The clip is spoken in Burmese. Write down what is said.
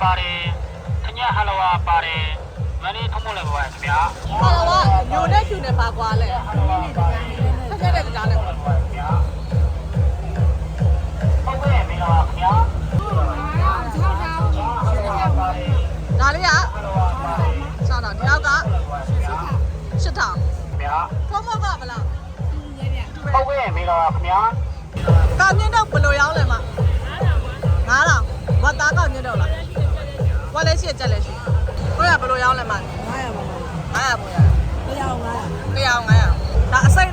ပါတယ်ခညဟလဝါပါတယ်မနေ့ဖုံးလို့ပါခင်ဗျာဟောလာကညိုတဲ့ဖြူနဲ့ပါကွာလဲဆက်ဆက်တဲ့ကြားနဲ့ပါဟုတ်ကဲ့မင်္ဂလာပါခင်ဗျာဒါလေးကဆောင်းတော့ဒီနောက်ကရှစ်ထောင်ဗျာသုံးမပါဗလားဟုတ်ကဲ့မင်္ဂလာပါခင်ဗျာကာမြင့်တော့ဘယ်လိုရောက်လဲမ လည်းရှိရကြက်လည်းရှိကိုရဘယ်လိုရောင်းလဲမလဲ900ပါ900ပေါ့ရ900 900 900ဒါအစိမ့်